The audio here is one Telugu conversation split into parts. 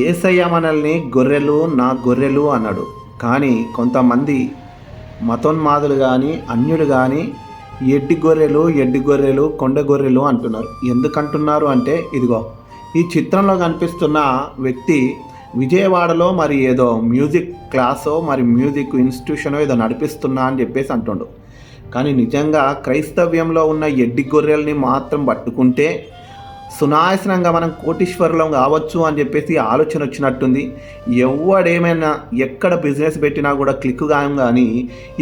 ఏసయ్య మనల్ని గొర్రెలు నా గొర్రెలు అన్నాడు. కానీ కొంతమంది మతోన్మాదులు కానీ అన్యులు కానీ ఎడ్డి గొర్రెలు ఎడ్డి గొర్రెలు కొండ గొర్రెలు అంటున్నారు. ఎందుకంటున్నారు అంటే ఇదిగో ఈ చిత్రంలో కనిపిస్తున్న వ్యక్తి విజయవాడలో మరి ఏదో మ్యూజిక్ క్లాసో మరి మ్యూజిక్ ఇన్స్టిట్యూషనో ఏదో నడిపిస్తున్నా అని చెప్పేసి అంటుండు. కానీ నిజంగా క్రైస్తవ్యంలో ఉన్న ఎడ్డి గొర్రెల్ని మాత్రం పట్టుకుంటే సునాయసనంగా మనం కోటీశ్వరులం కావచ్చు అని చెప్పేసి ఆలోచన వచ్చినట్టుంది. ఎవడేమైనా ఎక్కడ బిజినెస్ పెట్టినా కూడా క్లిక్ కాయం కానీ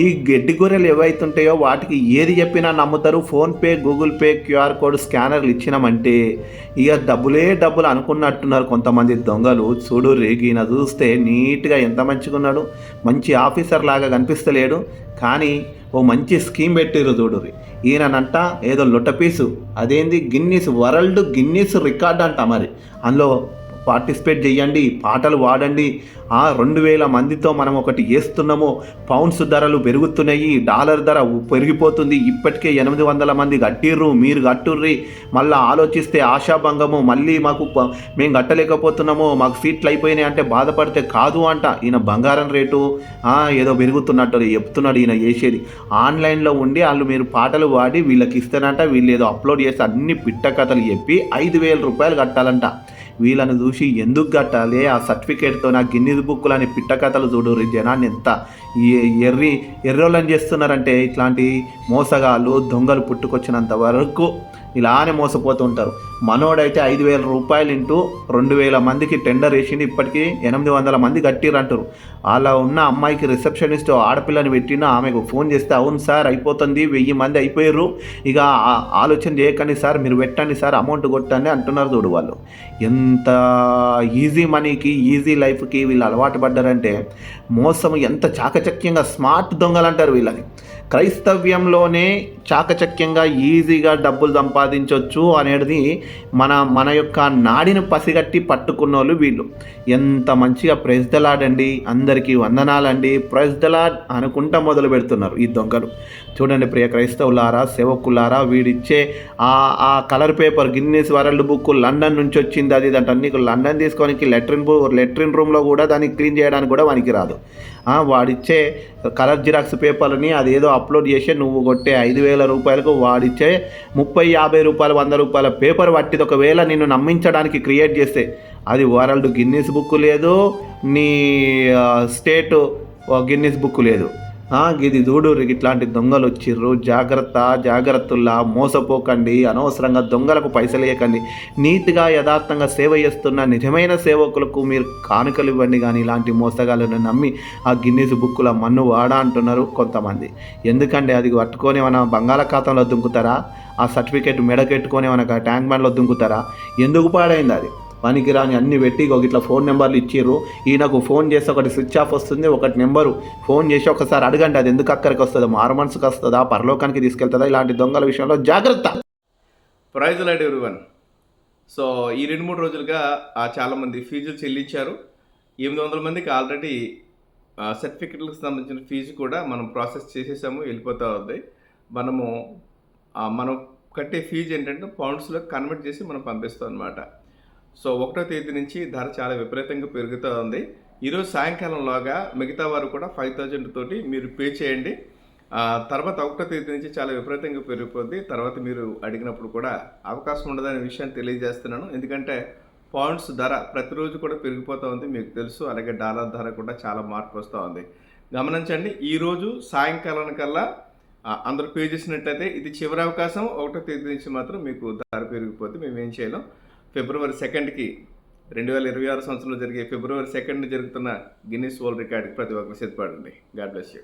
ఈ గడ్డి గొర్రెలు ఏవైతుంటాయో వాటికి ఏది చెప్పినా నమ్ముతారు. PhonePe Google pay QR code స్కానర్లు ఇచ్చినామంటే ఇక డబ్బులే డబ్బులు అనుకున్నట్టున్నారు కొంతమంది దొంగలు. చూడు రేగిన చూస్తే నీట్గా ఎంత మంచిగా ఉన్నాడు మంచి ఆఫీసర్ లాగా కనిపిస్తలేడు. కానీ ఓ మంచి స్కీమ్ పెట్టిరు చూడుర్రి ఈయనంట ఏదో లొట్టపీసు. అదేంది? గిన్నీస్ వరల్డ్ గిన్నీస్ రికార్డ్ అంట మరి. అందులో పార్టిసిపేట్ చేయండి పాటలు వాడండి. ఆ రెండు వేల మందితో మనం ఒకటి వేస్తున్నాము పౌండ్స్ ధరలు పెరుగుతున్నాయి డాలర్ ధర పెరిగిపోతుంది. ఇప్పటికే ఎనిమిది వందల మంది కట్టిర్రు మీరు కట్టుర్రి. మళ్ళీ ఆలోచిస్తే ఆశాభంగము మళ్ళీ మాకు మేము కట్టలేకపోతున్నాము. మాకు సీట్లు అయిపోయినాయి అంటే బాధపడితే కాదు అంట ఈయన బంగారం రేటు. ఏదో పెరుగుతున్నట్టు చెప్తున్నాడు ఈయన చేసేది. ఆన్లైన్లో ఉండి వాళ్ళు మీరు పాటలు పాడి వీళ్ళకి ఇస్తానంట వీళ్ళు ఏదో అప్లోడ్ చేసి అన్ని పిట్ట కథలు చెప్పి ఐదు వేల రూపాయలు కట్టాలంట. వీళ్ళని చూసి ఎందుకు కట్టాలి? ఆ సర్టిఫికేట్తో నా గిన్నీస్ బుక్కులు అని పిట్టకథలు చూడు జనాన్ని ఎంత ఎర్రి ఎర్రోళ్ళని చేస్తున్నారంటే ఇట్లాంటి మోసగాళ్ళు దొంగలు పుట్టుకొచ్చినంత వరకు ఇలానే మోసపోతూ ఉంటారు. మనోడైతే ఐదు వేల రూపాయలు ఇంటూ రెండు వేల మందికి టెండర్ వేసింది ఇప్పటికీ ఎనిమిది వందల మంది కట్టిరంటారు అలా ఉన్న అమ్మాయికి రిసెప్షనిస్ట్ ఆడపిల్లని పెట్టిన ఆమెకు ఫోన్ చేస్తే అవును సార్ అయిపోతుంది వెయ్యి మంది అయిపోయారు ఇక ఆలోచన చేయకండి సార్ మీరు పెట్టండి సార్ అమౌంట్ కొట్టండి అంటున్నారు చూడు వాళ్ళు. ఎంత ఈజీ మనీకి ఈజీ లైఫ్కి వీళ్ళు అలవాటు పడ్డారంటే మోసం ఎంత చాకచక్యంగా స్మార్ట్ దొంగలు అంటారు వీళ్ళని. క్రైస్తవ్యంలోనే చాకచక్యంగా ఈజీగా డబ్బులు సంపాదించవచ్చు అనేది మన మన యొక్క నాడిని పసిగట్టి పట్టుకున్న వాళ్ళు. వీళ్ళు ఎంత మంచిగా ప్రైజ్ దలాడండి అందరికీ వందనాలండి. ప్రైజ్ దలాడ్ అనుకుంటా మొదలు పెడుతున్నారు ఈ దొంగలు. చూడండి ప్రియ క్రైస్తవులారా సేవకులారా వీడిచ్చే ఆ ఆ colour paper Guinness world book London నుంచి వచ్చింది అది ఇదంట. నీకు లండన్ తీసుకోనికి లెట్రిన్ బు లెట్రిన్ రూమ్లో కూడా దాన్ని క్లీన్ చేయడానికి కూడా వానికి రాదు వాడిచ్చే కలర్ జిరాక్స్ పేపర్ని అదేదో అప్లోడ్ చేసి నువ్వు కొట్టే ఐదు వేల రూపాయలకు వాడిచ్చే ముప్పై యాభై యాభై రూపాయలు వంద రూపాయల పేపర్ పట్టిది. ఒకవేళ నిన్ను నమ్మించడానికి క్రియేట్ చేస్తే అది వరల్డ్ గిన్నీస్ బుక్ లేదు నీ స్టేట్ గిన్నీస్ బుక్ లేదు. ఇది చూడు ఇట్లాంటి దొంగలు వచ్చిర్రు. జాగ్రత్త జాగ్రత్తల్లా మోసపోకండి. అనవసరంగా దొంగలకు పైసలు వేయకండి నీట్గా యథార్థంగా సేవ చేస్తున్న నిజమైన సేవకులకు మీరు కానుకలు ఇవ్వండి. కానీ ఇలాంటి మోసగాళ్ళను నమ్మి ఆ గిన్నీస్ బుక్కుల మన్ను వాడా అంటున్నారు కొంతమంది. ఎందుకంటే అది పట్టుకొని మన బంగాళాఖాతంలో దుంకుతారా? ఆ సర్టిఫికేట్ మెడకెట్టుకొని మనకు ఆ ట్యాంక్ బండ్లో దుంకుతారా? ఎందుకు పాడైంది అది? పనికి రాని అన్ని పెట్టి ఒక ఇట్లా ఫోన్ నెంబర్లు ఇచ్చిర్రు. ఈయనకు ఫోన్ చేసి ఒకటి స్విచ్ ఆఫ్ వస్తుంది ఒకటి నెంబరు. ఫోన్ చేసి ఒకసారి అడగండి అది ఎందుకు అక్కడికి వస్తుందో? మారు మనసుకు వస్తుందా? పరలోకానికి తీసుకెళ్తుందా? ఇలాంటి దొంగల విషయంలో జాగ్రత్త. ప్రైజ్ లైట్ వన్ సో ఈ రెండు మూడు రోజులుగా చాలామంది ఫీజులు చెల్లించారు. ఎనిమిది వందల మందికి ఆల్రెడీ సర్టిఫికెట్లకు సంబంధించిన ఫీజు కూడా మనం ప్రాసెస్ చేసేసాము వెళ్ళిపోతూ ఉంది. మనము మనం కట్టే ఫీజు ఏంటంటే పౌండ్స్లో కన్వర్ట్ చేసి మనం పంపిస్తాం అనమాట సో ఒకటో తేదీ నుంచి ధర చాలా విపరీతంగా పెరుగుతూ ఉంది. ఈరోజు సాయంకాలంలోగా మిగతా వారు కూడా ఫైవ్ థౌజండ్ తోటి మీరు పే చేయండి. తర్వాత ఒకటో తేదీ నుంచి చాలా విపరీతంగా పెరిగిపోద్ది. తర్వాత మీరు అడిగినప్పుడు కూడా అవకాశం ఉండదనే విషయాన్ని తెలియజేస్తున్నాను. ఎందుకంటే పౌండ్స్ ధర ప్రతిరోజు కూడా పెరిగిపోతూ ఉంది మీకు తెలుసు. అలాగే డాలర్ ధర కూడా చాలా మార్పు వస్తూ ఉంది. గమనించండి ఈరోజు సాయంకాలానికల్లా అందరూ పే చేసినట్టయితే ఇది చివరి అవకాశం ఒకటో తేదీ నుంచి మాత్రం మీకు ధర పెరిగిపోతే మేము ఏం చేయలేం. ఫిబ్రవరి సెకండ్కి రెండు వేల ఇరవై ఆరు సంవత్సరంలో జరిగే ఫిబ్రవరి సెకండ్ జరుగుతున్న గిన్నీస్ వరల్డ్ రికార్డ్కి ప్రతి ఒక్కరు సిద్ధపడండి. God bless you.